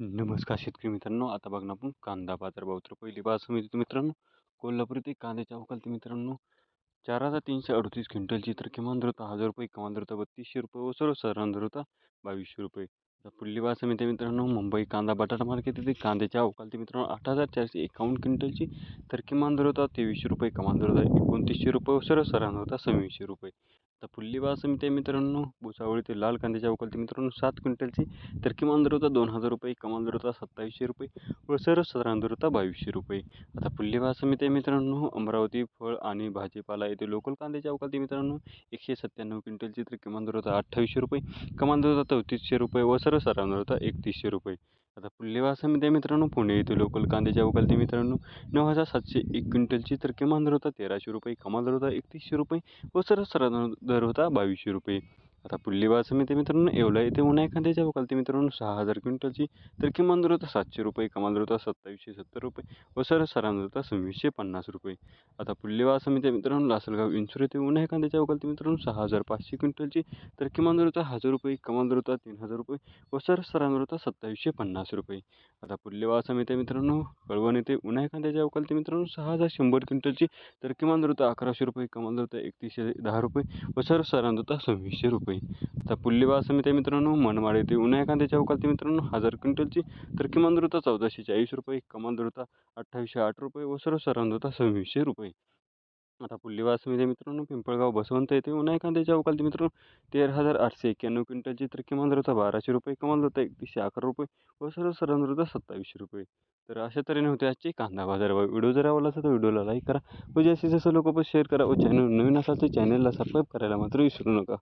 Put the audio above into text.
नमस्कार शेतकरी मित्रांनो. आता बघा ना आपण कांदा बाजार भाव तर पहिली बासमती मित्रांनो कोल्हापूर येथे कांद्याच्या अवकालती मित्रांनो. चार हजार तीनशे अडतीस क्विंटलची तर किमान दरता हजार रुपये किमान दरता बत्तीसशे रुपये व सर्वसाधारण दरता बावीसशे रुपये. पुढली बाजार समिती मित्रांनो मुंबई कांदा बटाटा मार्केट येथे कांद्याच्या अवकालती मित्रांनो आठ हजार चारशे एकावन्न क्विंटलची तर किमान दर होता तेवीसशे रुपये किमान दर होता एकोणतीसशे रुपये व सर्वसाधारण होता सव्वीसशे रुपये. आता पुढली बासमती मित्रांनो. भुसावळी ते लाल कांद्याच्या अवकालती मित्रांनो सात क्विंटलची. तर किमान दर होता दोन हजार रुपये कमाल दर होता सत्तावीसशे रुपये व सर्वसाधारण दर होता बावीसशे रुपये. आता पुढली बासमती मित्रांनो अमरावती फळ आणि भाजीपाला येथे लोकल कांद्याच्या अवकालती मित्रांनो एकशे सत्त्याण्णव क्विंटलची तर किमान दर होता अठ्ठावीसशे रुपये कमाल दर होता चौतीसशे रुपये व सर्वसाधारण दर होता एकतीसशे रुपये. आता पुल्लेवासा बासमती मित्रांनो पुणे येथे लोकल कांद्याच्या अवकालती मित्रांनो नऊ हजार सातशे एक क्विंटलची तर किमान दर होता तेराशे रुपये कमाल दर होता एकतीसशे रुपये व सरसरा दर होता बावीसशे रुपये. आता पुढली समिती मित्रांनो येवला येथे उन्हा एखाद्याच्या वकालती मित्रांनो सहा हजार क्विंटलची तर किमान दर होता सातशे रुपये कमाल दर होता सत्तावीसशे सत्तर रुपये व सर्वसाधारण दर होता सव्वीसशे पन्नास रुपये. आता पुढली समिती मित्रांनो लासलगाव इन्सुर येथे उन्हा एखाद्याच्या वकालती मित्रांनो सहा हजार पाचशे क्विंटलची तर किमान दर होता हजार रुपये कमाल दर होता तीन हजार रुपये व सर्वसाधारण दर होता सत्तावीसशे पन्नास रुपये. आता पुढली समिती मित्रांनो कळवण येथे उन्हा एखाद्याच्या वकालती मित्रांनो सहा हजार शंभर क्विंटलची तर किमान दर होता अकराशे रुपये कमाल दर होता एकतीसशे दहा रुपये व सर्वसाधारण दर होता सव्वीसशे रुपये. आता पुढली बासमती आहे मित्रांनो मनमाड येथे उन्हाळ्या कांद्याच्या मित्रांनो हजार क्विंटलची. तर किमान दर चौदाशे चाळीस रुपये कमाल दर अठ्ठावीसशे आठ रुपये व सर्वसाधारण दर सव्वीसशे रुपये. आता पुल्लीवास समिती मित्रांनो पिंपळगाव बसवंत येथे उन्हाळ्या कांद्याच्या अवकालती मित्रांनो तेरा हजार आठशे एक्क्याण्णव क्विंटलची. तर किमान दर बाराशे रुपये कमाल दर एकतीसशे अकरा रुपये व सर्वसाधारण दर सत्तावीसशे रुपये. तर अशा तऱ्हेने होते आजचे कांदा बाजार भाव. व्हिडिओ जर आवडला असेल तर व्हिडिओला लाईक करा व जास्तीत जास्त लोक शेअर करा व चॅनल नवीन असाल तर चॅनलला सबस्क्राईब करायला मात्र विसरू नका.